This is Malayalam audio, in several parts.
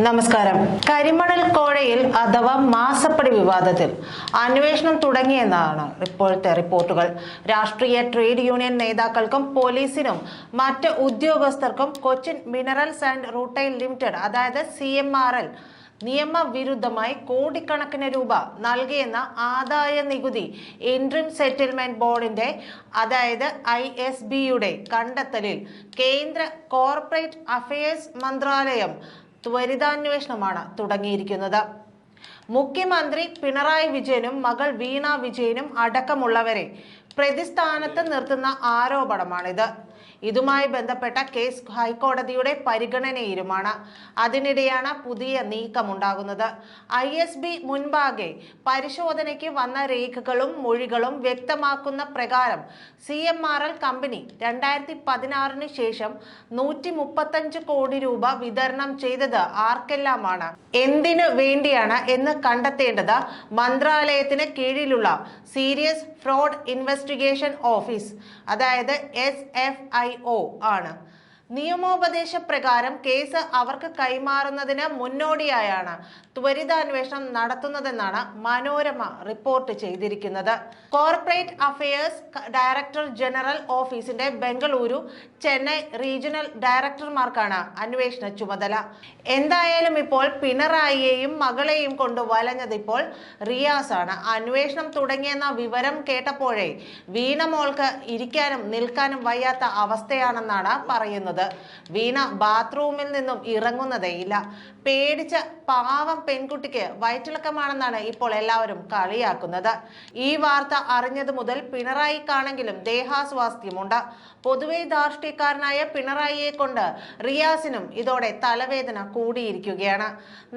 നമസ്കാരം. കരിമണൽ കോഴയിൽ അഥവാ മാസപ്പടി വിവാദത്തിൽ അന്വേഷണം തുടങ്ങിയെന്നാണ് ഇപ്പോഴത്തെ റിപ്പോർട്ടുകൾ. രാഷ്ട്രീയ ട്രേഡ് യൂണിയൻ നേതാക്കൾക്കും പോലീസിനും മറ്റ് ഉദ്യോഗസ്ഥർക്കും Cochin minerals and rutile limited അതായത് സി നിയമവിരുദ്ധമായി കോടിക്കണക്കിന് രൂപ നൽകിയെന്ന ആദായ നികുതി ഇൻട്രിം സെറ്റിൽമെന്റ് ബോർഡിന്റെ അതായത് ഐ എസ് ബിയുടെ കണ്ടെത്തലിൽ കേന്ദ്ര കോർപ്പറേറ്റ് അഫയേഴ്സ് മന്ത്രാലയം ത്വരിതാന്വേഷണമാണ് തുടങ്ങിയിരിക്കുന്നത്. മുഖ്യമന്ത്രി പിണറായി വിജയനും മകൾ വീണ വിജയനും അടക്കമുള്ളവരെ പ്രതിസ്ഥാനത്ത് നിർത്തുന്ന ആരോപണമാണിത്. ഇതുമായി ബന്ധപ്പെട്ട കേസ് ഹൈക്കോടതിയുടെ പരിഗണനയിലുമാണ്. അതിനിടെയാണ് പുതിയ നീക്കമുണ്ടാകുന്നത്. ഐ എസ് ബി മുൻപാകെ പരിശോധനയ്ക്ക് വന്ന രേഖകളും മൊഴികളും വ്യക്തമാക്കുന്ന പ്രകാരം C M R L company രണ്ടായിരത്തി പതിനാറിന് ശേഷം നൂറ്റി മുപ്പത്തഞ്ച് കോടി രൂപ വിതരണം ചെയ്തത് ആർക്കെല്ലാമാണ്? എന്തിനു വേണ്ടിയാണ് എന്ന് കണ്ടെത്തേണ്ടത് മന്ത്രാലയത്തിന് കീഴിലുള്ള സീരിയസ് ഫ്രോഡ് ഇൻവെസ്റ്റിഗേഷൻ ഓഫീസ് അതായത് എസ് എഫ് ഐ ഒ ആണ്. നിയമോപദേശ പ്രകാരം കേസ് അവർക്ക് കൈമാറുന്നതിന് മുന്നോടിയായാണ് ത്വരിതാന്വേഷണം നടത്തുന്നതെന്നാണ് മനോരമ റിപ്പോർട്ട് ചെയ്തിരിക്കുന്നത്. കോർപ്പറേറ്റ് അഫയേഴ്സ് ഡയറക്ടർ ജനറൽ ഓഫീസിന്റെ ബംഗളൂരു ചെന്നൈ റീജിയണൽ ഡയറക്ടർമാർക്കാണ് അന്വേഷണ ചുമതല. എന്തായാലും ഇപ്പോൾ പിണറായിയെയും മകളെയും കൊണ്ട് വലഞ്ഞത് ഇപ്പോൾ റിയാസ് ആണ് അന്വേഷണം തുടങ്ങിയെന്ന വിവരം കേട്ടപ്പോഴേ വീണമോൾക്ക് ഇരിക്കാനും നിൽക്കാനും വയ്യാത്ത അവസ്ഥയാണെന്നാണ് പറയുന്നത്. വീണ ബാത്റൂമിൽ നിന്നും ഇറങ്ങുന്നതേയില്ല പേടിച്ച പാവം പെൺകുട്ടിക്ക് വയറ്റിളക്കമാണെന്നാണ് ഇപ്പോൾ എല്ലാവരും കളിയാക്കുന്നത്. ഈ വാർത്ത അറിഞ്ഞത് മുതൽ പിണറായി പിണറായിക്കാണെങ്കിലും ദേഹാസ്വാസ്ഥ്യമുണ്ട്. പൊതുവെ ധാർഷ്ട്യക്കാരനായ പിണറായിയെ കൊണ്ട് റിയാസിനും ഇതോടെ തലവേദന കൂടിയിരിക്കുകയാണ്.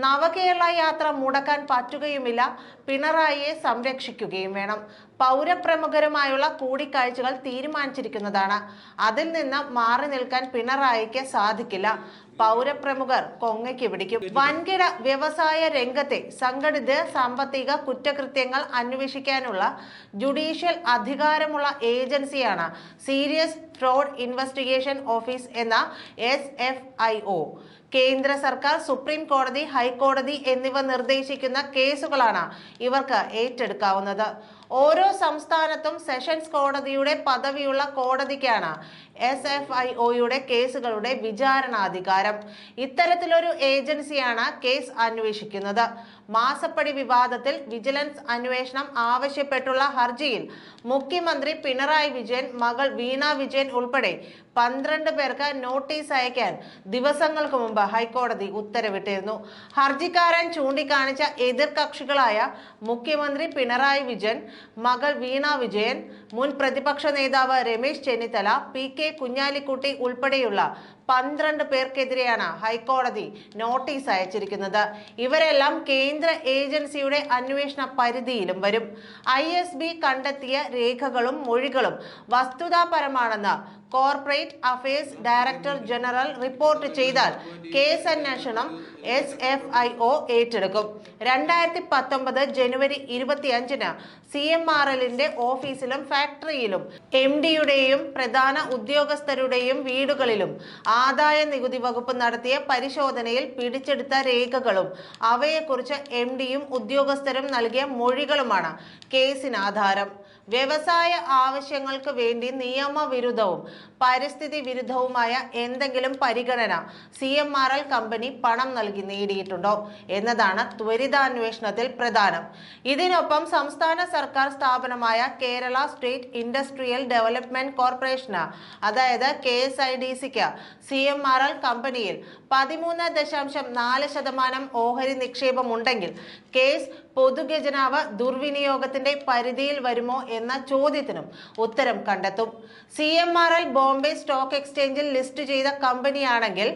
നവകേരള യാത്ര മുടക്കാൻ പറ്റുകയുമില്ല. പിണറായിയെ സംരക്ഷിക്കുകയും വേണം. പൗരപ്രമുഖരുമായുള്ള കൂടിക്കാഴ്ചകൾ തീരുമാനിച്ചിരിക്കുന്നതാണ്. അതിൽ നിന്ന് മാറി നിൽക്കാൻ പിണറായിക്ക് സാധിക്കില്ല. പൗരപ്രമുഖർ കൊങ്ങയ്ക്ക് പിടിക്കും. വൻകിട വ്യവസായ രംഗത്തെ സംഘടിത സാമ്പത്തിക കുറ്റകൃത്യങ്ങൾ അന്വേഷിക്കാനുള്ള ജുഡീഷ്യൽ അധികാരമുള്ള ഏജൻസിയാണ് സീരിയസ് ഫ്രോഡ് ഇൻവെസ്റ്റിഗേഷൻ ഓഫീസ് എന്ന എസ് എഫ് ഐ ഒ. കേന്ദ്ര സർക്കാർ സുപ്രീം കോടതി ഹൈക്കോടതി എന്നിവ നിർദ്ദേശിക്കുന്ന കേസുകളാണ് ഇവർക്ക് ഏറ്റെടുക്കാവുന്നത്. ഓരോ സംസ്ഥാനത്തും സെഷൻസ് കോടതിയുടെ പദവിയുള്ള കോടതിക്കാണ് എസ് എഫ് ഐ ഒയുടെ കേസുകളുടെ വിചാരണാധികാരം. ഇത്തരത്തിലൊരു ഏജൻസിയാണ് കേസ് അന്വേഷിക്കുന്നത്. മാസപ്പടി വിവാദത്തിൽ വിജിലൻസ് അന്വേഷണം ആവശ്യപ്പെട്ടുള്ള ഹർജിയിൽ മുഖ്യമന്ത്രി പിണറായി വിജയൻ മകൾ വീണ വിജയൻ ഉൾപ്പെടെ പന്ത്രണ്ട് പേർക്ക് നോട്ടീസ് അയക്കാൻ ദിവസങ്ങൾക്ക് മുമ്പ് ഹൈക്കോടതി ഉത്തരവിട്ടിരുന്നു. ഹർജിക്കാരൻ ചൂണ്ടിക്കാണിച്ച എതിർകക്ഷികളായ മുഖ്യമന്ത്രി പിണറായി വിജയൻ മകൾ വീണ വിജയൻ മുൻ പ്രതിപക്ഷ നേതാവ് രമേശ് ചെന്നിത്തല പി കെ കുഞ്ഞാലിക്കുട്ടി ഉൾപ്പെടെയുള്ള പന്ത്രണ്ട് പേർക്കെതിരെയാണ് ഹൈക്കോടതി നോട്ടീസ് അയച്ചിരിക്കുന്നത്. ഇവരെല്ലാം കേന്ദ്ര ഏജൻസിയുടെ അന്വേഷണ പരിധിയിലും വരും. ഐ എസ് ബി കണ്ടെത്തിയ രേഖകളും മൊഴികളും വസ്തുതാപരമാണെന്ന് corporate affairs director general report ചെയ്താൽ കേസ് അന്വേഷണം എസ് എഫ് ഐ ഒ ഏറ്റെടുക്കും. രണ്ടായിരത്തി പത്തൊമ്പത് ജനുവരി ഇരുപത്തിയഞ്ചിന് സി എം ആർ എല്ലിന്റെ ഓഫീസിലും ഫാക്ടറിയിലും എം ഡിയുടെയും പ്രധാന ഉദ്യോഗസ്ഥരുടെയും വീടുകളിലും ആദായ നികുതി വകുപ്പ് നടത്തിയ പരിശോധനയിൽ പിടിച്ചെടുത്ത രേഖകളും അവയെക്കുറിച്ച് എം ഡിയും ഉദ്യോഗസ്ഥരും നൽകിയ മൊഴികളുമാണ് കേസിന് ആധാരം. വ്യവസായ ആവശ്യങ്ങൾക്ക് വേണ്ടി നിയമവിരുദ്ധവും പരിസ്ഥിതി വിരുദ്ധവുമായ എന്തെങ്കിലും പരിഗണന C M R L company പണം നൽകി നേടിയിട്ടുണ്ടോ എന്നതാണ് ത്വരിതാന്വേഷണത്തിൽ പ്രധാനം. ഇതിനൊപ്പം സംസ്ഥാന സർക്കാർ സ്ഥാപനമായ കേരള സ്റ്റേറ്റ് ഇൻഡസ്ട്രിയൽ ഡെവലപ്മെന്റ് കോർപ്പറേഷന് അതായത് കെ എസ് ഐ ഡി സിക്ക് സി എം ആർ എൽ കമ്പനിയിൽ പതിമൂന്ന് ദശാംശം നാല് ശതമാനം ഓഹരി നിക്ഷേപം ഉണ്ടെങ്കിൽ കേസ് പൊതുഖജനാവ് ദുർവിനിയോഗത്തിന്റെ പരിധിയിൽ വരുമോ എന്ന ചോദ്യത്തിനും ഉത്തരം കണ്ടെത്തും. C M R L Bombay stock എക്സ്ചേഞ്ചിൽ ലിസ്റ്റ് ചെയ്ത കമ്പനിയാണെങ്കിൽ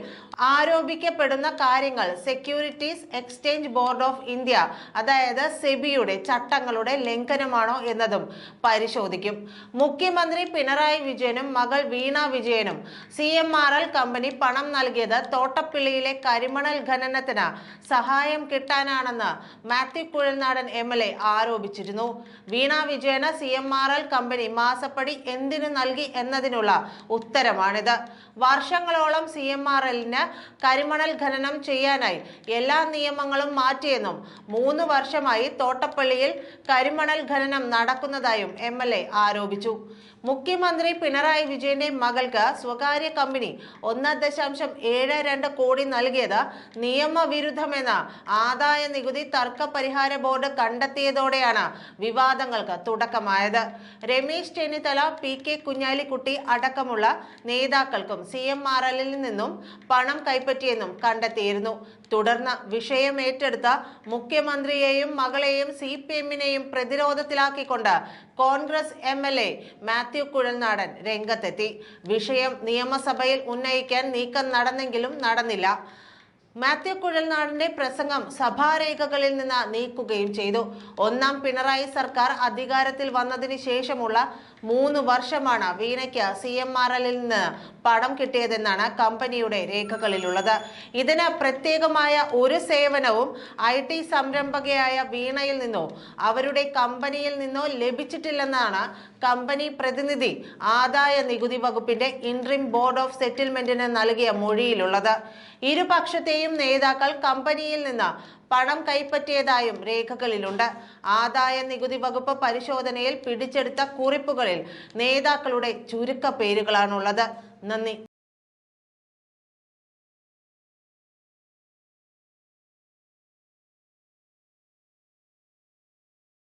ആരോപിക്കപ്പെടുന്ന കാര്യങ്ങൾ securities exchange board of India അതായത് സെബിയുടെ ചട്ടങ്ങളുടെ ലംഘനമാണോ എന്നതും പരിശോധിക്കും. മുഖ്യമന്ത്രി പിണറായി വിജയനും മകൾ വീണ വിജയനും C M R L company പണം നൽകിയത് തോട്ടപ്പള്ളിയിലെ കരിമണൽ ഖനനത്തിന് സഹായം കിട്ടാനാണെന്ന് Mathew Kuzhalnadan M L A ആരോപിച്ചിരുന്നു. വീണ വിജയന് C M R L company മാസപ്പടി എന്തിനു നൽകി എന്നതിനുള്ള ഉത്തരമാണിത്. വർഷങ്ങളോളം സി എം ആർ എല്ലിന് കരിമണൽ ഖനനം ചെയ്യാനായി എല്ലാ നിയമങ്ങളും മാറ്റിയെന്നും മൂന്ന് വർഷമായി തോട്ടപ്പള്ളിയിൽ കരിമണൽ ഖനനം നടക്കുന്നതായും എം എൽ എ ആരോപിച്ചു. മുഖ്യമന്ത്രി പിണറായി വിജയന്റെ മകൾക്ക് സ്വകാര്യ കമ്പനി ഒന്ന് ദശാംശം ഏഴ് രണ്ട് കോടി നൽകിയത് നിയമവിരുദ്ധമെന്ന ആദായ നികുതി തർക്ക പരിഹാര ബോർഡ് കണ്ടെത്തിയതോടെയാണ് വിവാദങ്ങൾക്ക് തുടക്കമായത്. രമേശ് ചെന്നിത്തല പി കെ കുഞ്ഞാലിക്കുട്ടി അടക്കമുള്ള നേതാക്കൾക്കും സി എം ആർ എല്ലിൽ നിന്നും പണം കൈപ്പറ്റിയെന്നും കണ്ടെത്തിയിരുന്നു. തുടർന്ന് വിഷയം ഏറ്റെടുത്ത മുഖ്യമന്ത്രിയെയും മകളെയും സി പി എമ്മിനെയും പ്രതിരോധത്തിലാക്കിക്കൊണ്ട് Congress M L A Mathew Kuzhalnadan രംഗത്തെത്തി. വിഷയം നിയമസഭയിൽ ഉന്നയിക്കാൻ നീക്കം നടന്നെങ്കിലും നടന്നില്ല. മാത്യു കുഴൽനാടിന്റെ പ്രസംഗം സഭാരേഖകളിൽ നിന്ന് നീക്കുകയും ചെയ്തു. ഒന്നാം പിണറായി സർക്കാർ അധികാരത്തിൽ വന്നതിന് ശേഷമുള്ള മൂന്ന് വർഷമാണ് വീണയ്ക്ക് സി എം ആർ എല്ലിൽ നിന്ന് പണം കിട്ടിയതെന്നാണ് കമ്പനിയുടെ രേഖകളിലുള്ളത്. ഇതിന് പ്രത്യേകമായ ഒരു സേവനവും ഐ ടി സംരംഭകയായ വീണയിൽ നിന്നോ അവരുടെ കമ്പനിയിൽ നിന്നോ ലഭിച്ചിട്ടില്ലെന്നാണ് കമ്പനി പ്രതിനിധി ആദായ നികുതി വകുപ്പിന്റെ ഇൻട്രിം ബോർഡ് ഓഫ് സെറ്റിൽമെന്റിന് നൽകിയ മൊഴിയിലുള്ളത്. ഇരുപക്ഷത്തെയും നേതാക്കൾ കമ്പനിയിൽ നിന്ന് പണം കൈപ്പറ്റിയതായും രേഖകളിലുണ്ട്. ആദായ നികുതി വകുപ്പ് പരിശോധനയിൽ പിടിച്ചെടുത്ത കുറിപ്പുകളിൽ നേതാക്കളുടെ ചുരുക്ക പേരുകളാണുള്ളത്. നന്ദി.